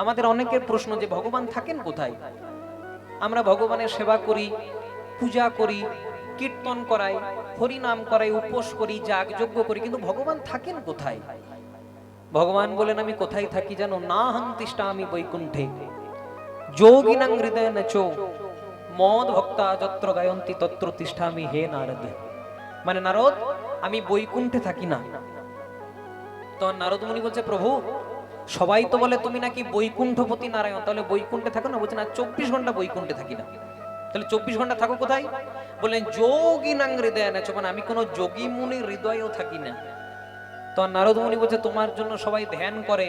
আমাদের অনেকের প্রশ্ন যে, ভগবান থাকেন কোথায়? আমরা ভগবানের সেবা করি, পূজা করি, কীর্তন করাই, হরিনাম করাই, উপোস করি, যাগযজ্ঞ করি, কিন্তু ভগবান থাকেন কোথায়? ভগবান বলেন, আমি কোথায় থাকি জানো? না হন্তিষ্ঠা আমি বৈকুণ্ঠে। যোগিনাং হৃদয় নচো। মদ ভক্তা যত্র গায়ন্তি, তত্র তিষ্ঠামি হে নারদ। মানে নারদ, আমি বৈকুণ্ঠে থাকি না। তো নারদ মুনি বলছে, প্রভু সবাই তো বলে, তুমি নাকি বৈকুণ্ঠপতি নারায়ণ? তাহলে বৈকুণ্ঠে থাকো না, বলছে, না, চব্বিশ ঘণ্টা বৈকুণ্ঠে থাকি না। তাহলে চব্বিশ ঘণ্টা থাকো কোথায়? বললেন, যোগী নাং হৃদয় নাচো মানে আমি কোনো যোগী মুনির হৃদয়েও থাকি না। তো নারদ মুনি বলছে, তোমার জন্য সবাই ধ্যান করে,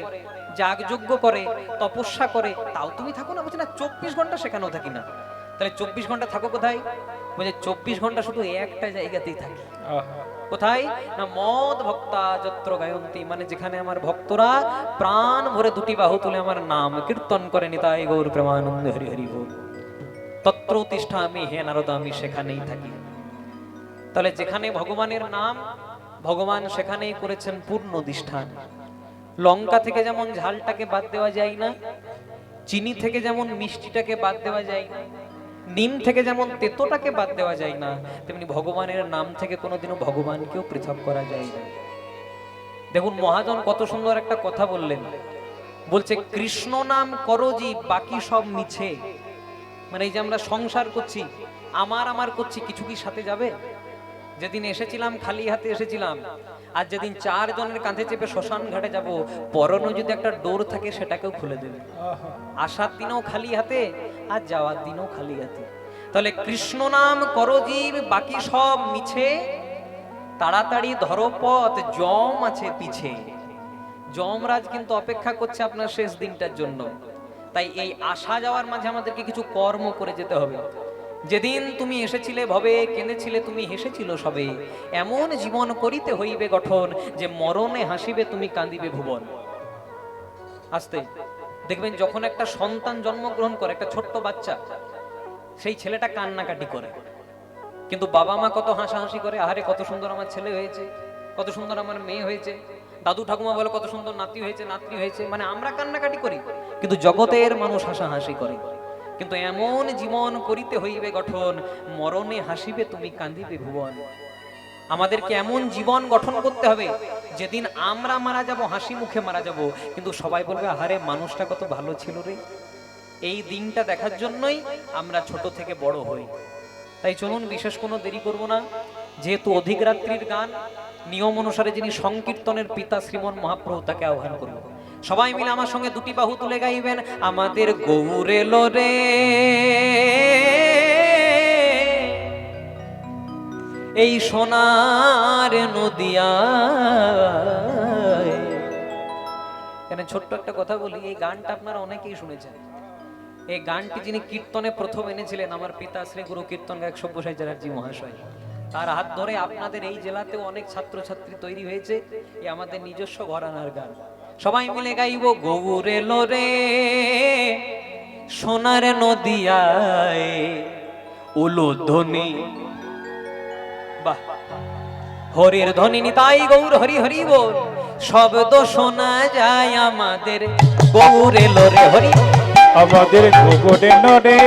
যাগযজ্ঞ করে, তপস্যা করে, তাও তুমি থাকো না? বলছে, না, চব্বিশ ঘণ্টা সেখানেও থাকি না। তাহলে চব্বিশ ঘণ্টা থাকো কোথায়? বলছে চব্বিশ ঘণ্টা শুধু একটা জায়গাতেই থাকি। কোথায়? না মদ ভক্তা যত্র গায়ন্তী। মানে যেখানে আমার ভক্তরা প্রাণ ভরে দুটি বাহু তুলে আমার নাম কীর্তন করে নিতাই গৌর প্রেমানন্দ হরি হরি গৌর তত্র তিষ্ঠা আমি হে নারদ আমি সেখানেই থাকি। তাহলে যেখানে ভগবানের নাম ভগবান সেখানেই করেছেন পূর্ণ দিষ্ঠান। লঙ্কা থেকে যেমন ঝালটাকে বাদ দেওয়া যায় না চিনি থেকে যেমন মিষ্টিটাকে বাদ দেওয়া যায় না নিম থেকে যেমন তেতোটাকে বাদ দেওয়া যায় না, তেমনি ভগবানের নাম থেকে কোনোদিনও ভগবানকেও পৃথক করা যায় না। দেখুন, মহাজন কত সুন্দর একটা কথা বললেন। বলছে, কৃষ্ণ নাম করজি বাকি সব মিছে। মানে এই যে আমরা সংসার করছি আমার আমার করছি, কিছু কি সাথে যাবে? যেদিন এসেছিলাম, খালি হাতে এসেছিলাম। আর যেদিন চার জনের কাঁধে চেপে শ্মশান ঘাটে যাব পরনও যদি একটা ডোর থাকে, সেটাকেও খুলে দেবে। আসার দিনও খালি হাতে, আর যাওয়ার দিনও খালি হাতে। তাহলে কৃষ্ণ নাম করজীব বাকি সব মিছে। তাড়াতাড়ি ধরো পথ, জম আছে পিছে। যমরাজ কিন্তু অপেক্ষা করছে আপনার শেষ দিনটার জন্য। তাই এই আসা যাওয়ার মাঝে আমাদেরকে কিছু কর্ম করে যেতে হবে। যেদিন তুমি এসেছিলে ভবে, কেঁদেছিলে তুমি হেসেছিল সবে। এমন জীবন করিতে হইবে গঠন যে মরণে হাসিবে তুমি কাঁদিবে ভুবন। আস্তে, দেখবেন যখন একটা সন্তান জন্মগ্রহণ করে, একটা ছোট্ট বাচ্চা, সেই ছেলেটা কান্নাকাটি করে। কিন্তু বাবা মা কত হাসাহাসি করে, আহারে, কত সুন্দর আমার ছেলে হয়েছে, কত সুন্দর আমার মেয়ে হয়েছে, দাদু ঠাকুমা বলে কত সুন্দর নাতি হয়েছে, নাতনি হয়েছে। মানে আমরা কান্নাকাটি করি, কিন্তু জগতের মানুষ হাসাহাসি করে। কিন্তু এমন জীবন করিতে হইবে গঠন, মরণে হাসিবে, তুমি কান্দিবে ভুবন। আমাদেরকে এমন জীবন গঠন করতে হবে, যেদিন আমরা মারা যাব, হাসি মুখে মারা যাব। কিন্তু সবাই বলবে, আহারে, মানুষটা কত ভালো ছিল রে। এই দিনটা দেখার জন্যই আমরা ছোট থেকে বড় হই। তাই চলুন, বিশেষ কোনো দেরি করব না। যেহেতু অধিক রাত্রির গান, নিয়ম অনুসারে যিনি সংকীর্তনের পিতা শ্রীমন মহাপ্রভু তাকে আহ্বান করব। সবাই মিলে আমার সঙ্গে দুটি বাহু তুলে গাইবেন, আমাদের গৌরে রে। এই সোনার নদিয়া এখানে ছোট্ট একটা কথা বলি, এই গানটা আপনারা অনেকেই শুনেছেন। এই গানটি যিনি কীর্তনে প্রথম এনেছিলেন, আমার পিতা শ্রী গুরু কীর্তন গায়ক সব্যসাই চ্যাটার্জি মহাশয়। তার হাত ধরে আপনাদের এই জেলাতেও অনেক ছাত্রছাত্রী তৈরি হয়েছে, এই আমাদের নিজস্ব ঘরানার গান। সবাই মিলে গাইব, গৌরে রে সোনার নদিয়ায় উলুধ্বনি বাহ, হরির ধ্বনি নিতাই গৌর হরি হরি বল, শব্দ শোনা যায় আমাদের গৌরে লোরে হরি। আমাদের গোগরে নরে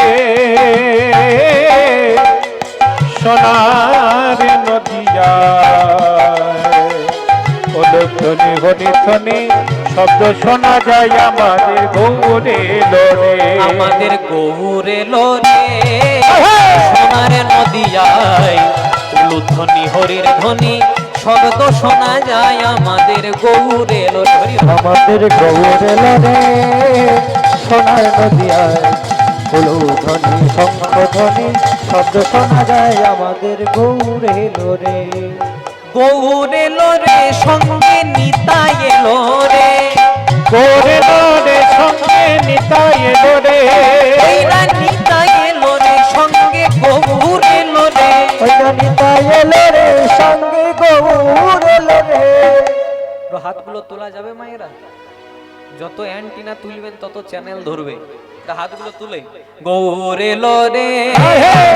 সোনার নদিয়া। ওলধ্বনি হরিধ্বনি শব্দ শোনা যায় আমাদের গৌরে লরে আমাদের গৌরে লোরে সোনার নদিয়ায় উলুধ্বনি হরির ধ্বনি শব্দ শোনা যায় আমাদের গৌরে লোরে। আমাদের গৌরে লরে সোনার নদিয়ায় ধ্বনি শঙ্খ ধ্বনি শব্দ শোনা যায় আমাদের গৌরে লরে গৌরে লোরে সঙ্গে নিতাই এলো রে। গৌরে লরে সঙ্গে নিতাই লরে ওইরা নিতাই এলো রে সঙ্গে গৌরে লোরে ওইটা নিতাই লরে সঙ্গে গৌরে লরে একটু হাতগুলো তোলা যাবে মায়েরা? যত অ্যান্টিনা তুলবেন তত চ্যানেল ধরবে। তা হাতগুলো তুলে। গৌরে লোরে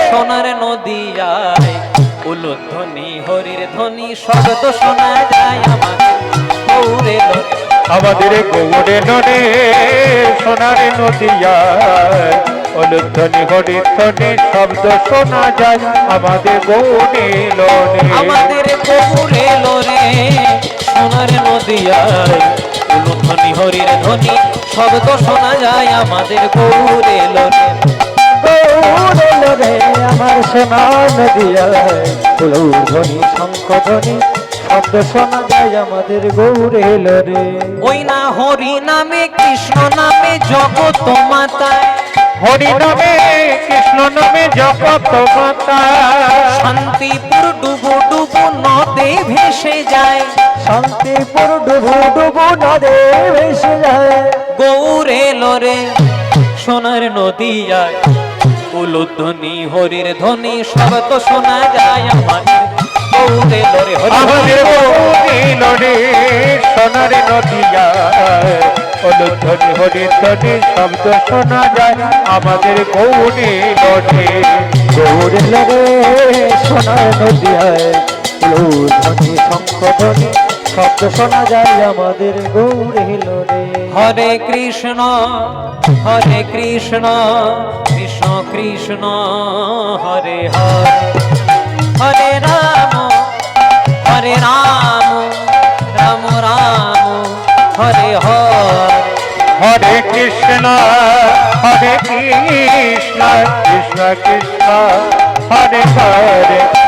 সোনার নদিয়ায় উলুধ্বনি হরির ধ্বনি শব্দ শোনা যায় আমার গৌরে লোরে আমাদের গৌরে লরে সোনার নদিয়ায় অলুধ্বনি হরিধ্বনি শব্দ শোনা যায় আমাদের গৌরী লনে আমাদের গৌর এলো রে সোনার নদিয়ায় ধ্বনি হরির ধ্বনি শব্দ শোনা যায় আমাদের গৌর এলো রে গৌর এলো রে আমার সোনার নদিয়ায় ধ্বনি শঙ্খ ধ্বনি শব্দ শোনা যায় আমাদের গৌর এলো রে ওই না হরি নামে কৃষ্ণ নামে জগত মাতায়। হরি নামে কৃষ্ণ নামে জগত মাতা শান্তিপুর ডুবু নদে ভেসে যায়। শান্তিপুর ডুবু ডুবু নদে ভেসে যায়। গৌরে লরে সোনার নদী যায় উলুধ্বনি হরির ধ্বনি সব তো শোনা যায় আমাদের। গৌরে লরে আমাদের গৌরে লরে সোনার নদী যায় উলুধ্বনি হরির ধ্বনি সব তো শোনা যায় আমাদের গৌরে লরে। গৌরে লরে সোনার নদী আয় নদিয়ায় ধ্বনি শঙ্খ ধ্বনি শব্দ শোনা যায় আমাদের গৌরী লনে হরে কৃষ্ণ হরে কৃষ্ণ কৃষ্ণ কৃষ্ণ হরে হরে। হরে রাম হরে রাম রাম রাম হরে হরে। হরে কৃষ্ণ হরে কৃষ্ণ কৃষ্ণ কৃষ্ণ হরে হরে।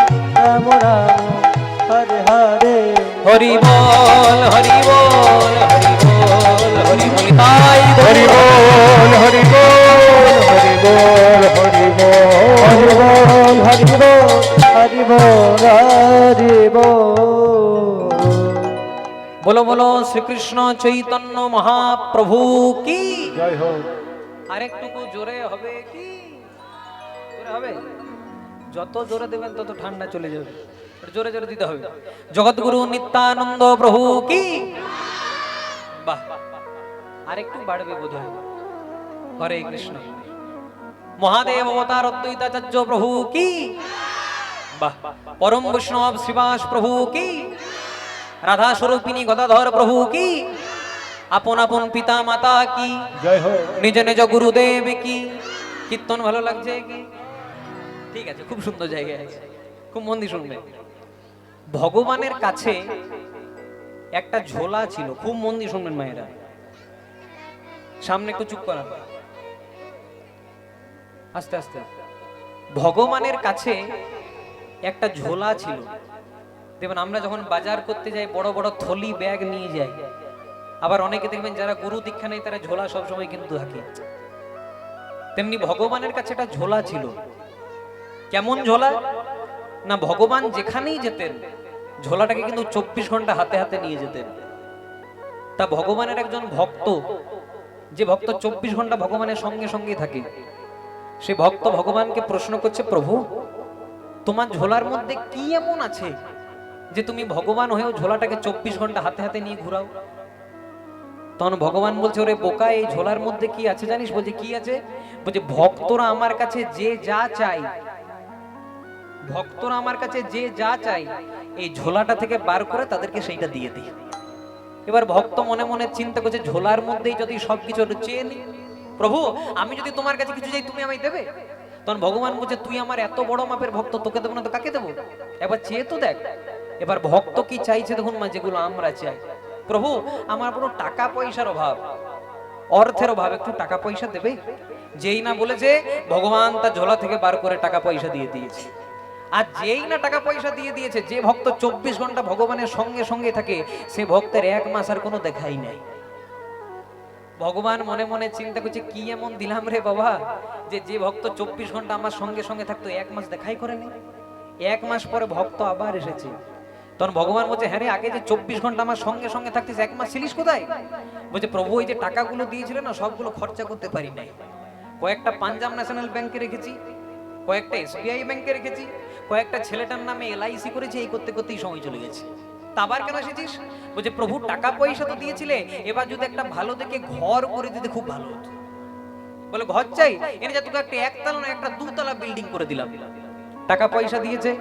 হরি হরি হরি বলো বলো শ্রীকৃষ্ণ চৈতন্য মহাপ্রভু কি আরেকটুকু জোরে হবে কি হবে যত জোরে দেবেন তত ঠান্ডা চলে যাবে জোরে জোরে দিতে হবে। জগৎগুরু নিত্যানন্দ প্রভু কি? বাহ আরেকটু বাড়বে বোধ হয় হরে কৃষ্ণ। মহাদেব অবতার অদ্বৈতাচার্য প্রভু কি? বাহ পরম বৈষ্ণব শ্রীবাস প্রভু কি? রাধা স্বরূপিনী গদাধর প্রভু কি? আপন আপন পিতা মাতা কি নিজ নিজ গুরুদেব কি? কীর্তন ভালো লাগছে কি? ঠিক আছে খুব সুন্দর জায়গায় আছে খুব মন দিয়ে শুনবে। ভগবানের কাছে একটা ঝোলা ছিল। খুব মন দিয়ে শুনবেন মায়েরা। সামনে একটু চুপ করা আস্তে আস্তে। ভগবানের কাছে একটা ঝোলা ছিল। দেখবেন আমরা যখন বাজার করতে যাই, বড় বড় থলি, ব্যাগ নিয়ে যাই, আবার অনেকে দেখবেন যারা গুরু দীক্ষা নেই তারা ঝোলা সবসময় কিন্তু থাকে। তেমনি ভগবানের কাছে একটা ঝোলা ছিল। কেমন ঝোলা? না, ভগবান যেখানেই যেতেন ঝোলাটাকে কিন্তু চব্বিশ ঘণ্টা হাতে হাতে নিয়ে যেতেন। তা ভগবানের একজন ভক্ত, যে ভক্ত চব্বিশ ঘণ্টা ভগবানের সঙ্গে সঙ্গে থাকে, সে ভক্ত ভগবানকে প্রশ্ন করছে, প্রভু, তোমার ঝোলার মধ্যে কি এমন আছে যে তুমি ভগবান হয়েও ঝোলাটাকে চব্বিশ ঘণ্টা হাতে হাতে নিয়ে ঘুরাও? তখন ভগবান বলছে, ওরে বোকা, এই ঝোলার মধ্যে কি আছে জানিস? বলছে, কি আছে? বলছে, ভক্তরা আমার কাছে যে যা চাই ভক্তরা আমার কাছে যে যা চাই এই ঝোলাটা থেকে বার করে তাদেরকে সেইটা দিয়ে দিই। এবার ভক্ত মনে মনে চিন্তা করছে, ঝোলার মধ্যেই যদি সবকিছু চেয়ে নি। প্রভু, আমি যদি তোমার কাছে কিছু চাই, তুমি আমায় দেবে? তখন ভগবান বলছে, তুই আমার এত বড় মাপের ভক্ত, তোকে দেবো না তো কাকে দেবো? একবার চেয়ে তো দেখ। এবার ভক্ত কি চাইছে দেখুন মা, যেগুলো আমরা চাই। প্রভু, আমার পুরো টাকা পয়সার অভাব। অর্থের অভাব, একটু টাকা পয়সা দেবে? যেই না বলেছে, ভগবান তার ঝোলা থেকে বার করে টাকা পয়সা দিয়ে দিয়েছে। আর যেই না টাকা পয়সা দিয়ে দিয়েছে, যে ভক্ত চব্বিশ ঘণ্টা ভগবানের সঙ্গে সঙ্গে থাকে, সে ভক্তের এক মাস আর কোনো দেখাই নাই। ভগবান মনে মনে চিন্তা করছে, কি এমন দিলাম রে বাবা, যে যে ভক্ত চব্বিশ ঘণ্টা আমার সঙ্গে সঙ্গে থাকতো, এক মাস দেখাই করেনি। এক মাস পরে ভক্ত আবার এসেছে। তখন ভগবান বলছে হ্যাঁ রে, আগে যে চব্বিশ ঘণ্টা আমার সঙ্গে সঙ্গে থাকতিস, এক মাস ছিলিস কোথায়? বলছে, প্রভু, ওই যে টাকাগুলো দিয়েছিল না, সবগুলো খরচা করতে পারি নাই। কয়েকটা পাঞ্জাব ন্যাশনাল ব্যাংকে রেখেছি কয়েকটা এসবিআই ব্যাংকে রেখেছি, কয়েকটা ছেলেটার নামে এলআইসি করেছি, এই করতে করতেই সময় চলে গেছে। তা আবার কেন এসেছিস? বলছে, প্রভু, টাকা পয়সা তো দিয়েছিলে, এবার যদি একটা ভালো দেখে ঘর করে দিতে খুব ভালো হতো। বলে, ঘর চাই? এনে যা, তোকে একটা একতলা না একটা দুতলা বিল্ডিং করে দিলাম। টাকা পয়সা দিয়েছে?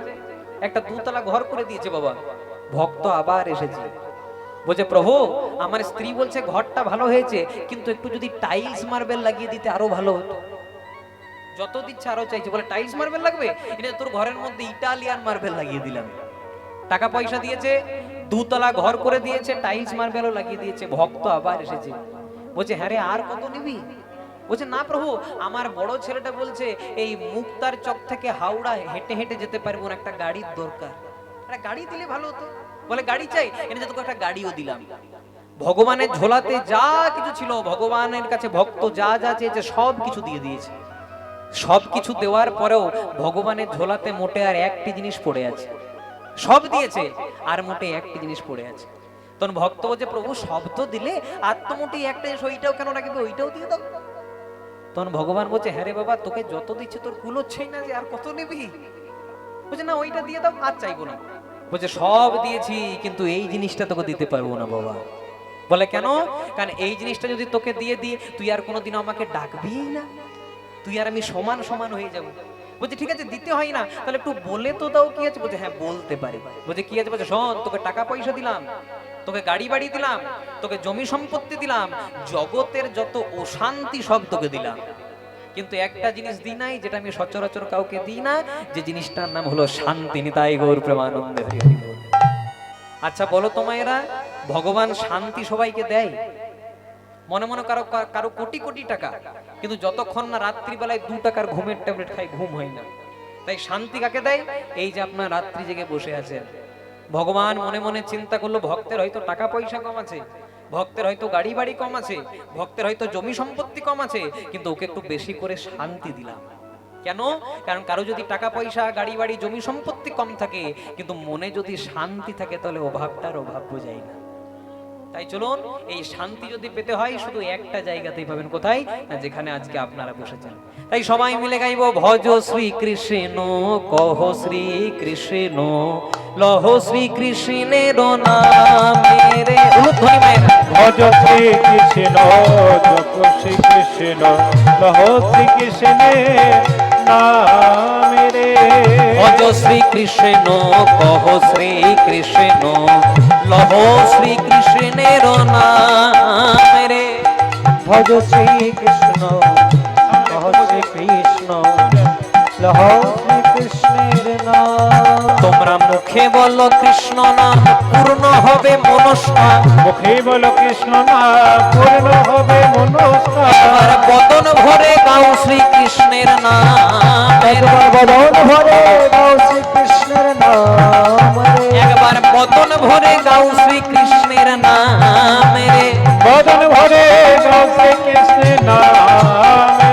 একটা দুতলা ঘর করে দিয়েছে, বাবা। ভক্ত আবার এসেছে। বলছে, প্রভু, আমার স্ত্রী বলছে ঘরটা ভালো হয়েছে, কিন্তু একটু যদি টাইলস মার্বেল লাগিয়ে দিতে আরও ভালো হতো। যত দিচ্ছে আরও চাইছে, বলে টাইলস মার্বেল লাগবে? এটা তোর ঘরের মধ্যে ইটালিয়ান মার্বেল লাগিয়ে দিলাম। টাকা পয়সা দিয়েছে, দুতলা ঘর করে দিয়েছে, টাইলস মার্বেলও লাগিয়ে দিয়েছে। ভক্ত আবার এসেছে। বলছে হ্যাঁ রে, আর কত নিবি? বলছে, না প্রভু, আমার বড় ছেলেটা বলছে, এই মুক্তার চক থেকে হাওড়া হেঁটে হেঁটে যেতে পারব না একটা গাড়ির দরকার। একটা গাড়ি দিলে ভালো হতো। বলে, গাড়ি চাই, এনে তোকে একটা গাড়িও দিলাম। ভগবানের ঝোলাতে যা কিছু ছিল, ভগবানের কাছে ভক্ত যা যা চেয়েছে, সব কিছু দিয়ে দিয়েছে। সব কিছু দেওয়ার পরেও ভগবানের ঝোলাতে মোটে আর একটি জিনিস পড়ে আছে। সব দিয়েছে, আর মোটে একটি জিনিস পড়ে আছে। তখন ভক্ত বলছে, প্রভু, সব তো দিলে, আর তো মোটে একটা জিনিস, ওইটাও কেন রাখবে ওইটাও দিয়ে দাও। তখন ভগবান বলছে হ্যাঁ রে বাবা, তোকে যত দিচ্ছে, তোর কুলোচ্ছেই না যে, আর কত নিবি? বলছে, না, ওইটা দিয়ে দাও, আর চাইব না। বলছে, সব দিয়েছি, কিন্তু এই জিনিসটা তোকে দিতে পারব না বাবা। বলে, কেন? কারণ এই জিনিসটা যদি তোকে দিয়ে দিই, তুই আর কোনোদিন আমাকে ডাকবি না। তুই আর আমি সমান সমান হয়ে যাব। বলছে, ঠিক আছে, দিতে হয় না। তাহলে একটু বলে তো দাও কি আছে। বলছে হ্যাঁ বলতে পারে। বলছে, কি আছে? বলছে, শোন, তোকে টাকা পয়সা দিলাম, তোকে গাড়ি বাড়ি দিলাম, তোকে জমি সম্পত্তি দিলাম, জগতের যত অশান্তি সব তোকে দিলাম। কিন্তু একটা জিনিস দিই নাই, যেটা আমি সচরাচর কাউকে দিই না, যে জিনিসটার নাম হলো শান্তি নিতাই গৌর প্রেমানন্দে। আচ্ছা বলো তো মায়েরা, ভগবান শান্তি সবাইকে দেয়? মনে মনে কারও কারও কোটি কোটি টাকা, কিন্তু যতক্ষণ না রাত্রিবেলায় দু টাকার ঘুমের ট্যাবলেট খাই, ঘুম হয় না। তাই শান্তি কাকে দেয়? এই যে আপনার রাত্রি জেগে বসে আছেন। ভগবান মনে মনে চিন্তা করল, ভক্তের হয়তো টাকা পয়সা কম আছে, ভক্তের হয়তো গাড়ি বাড়ি কম আছে, ভক্তের হয়তো জমি সম্পত্তি কম আছে, কিন্তু ওকে একটু বেশি করে শান্তি দিলাম। কেন? কারণ কারও যদি টাকা পয়সা, গাড়ি বাড়ি, জমি সম্পত্তি কম থাকে, কিন্তু মনে যদি শান্তি থাকে, তাহলে অভাবটার অভাব বোঝায় না। তাই চলুন এই শান্তি যদি পেতে হয় শুধু একটা জায়গাতেই পাবেন কোথায়? না যেখানে আজকে আপনারা বসেছেন। তাই সবাই মিলে গাইব ভজ শ্রী কৃষ্ণ কহ শ্রী কৃষ্ণ লহ শ্রী কৃষ্ণের নামে। ভজ শ্রী কৃষ্ণ জপ শ্রী কৃষ্ণ লহ শ্রী কৃষ্ণে নামে রে। ভজ শ্রী কৃষ্ণ কহ শ্রী কৃষ্ণ লহ শ্রী কৃষ্ণের নামে রে। ভজ শ্রী কৃষ্ণ কহ শ্রী কৃষ্ণ লহ শ্রী কৃষ্ণের নাম। তোমরা মুখে বলো কৃষ্ণ নাম পূর্ণ হবে মনস্কার মুখে বল কৃষ্ণ না পূর্ণ হবে মনস্কার আর বদন ভরে গাও শ্রীকৃষ্ণের নাম একবার বদন ভরে গাও শ্রী কৃষ্ণের নাম একবার বদন ভরে গাও শ্রীকৃষ্ণের तेरा नाम रे बदन भरे कृष्ण नाम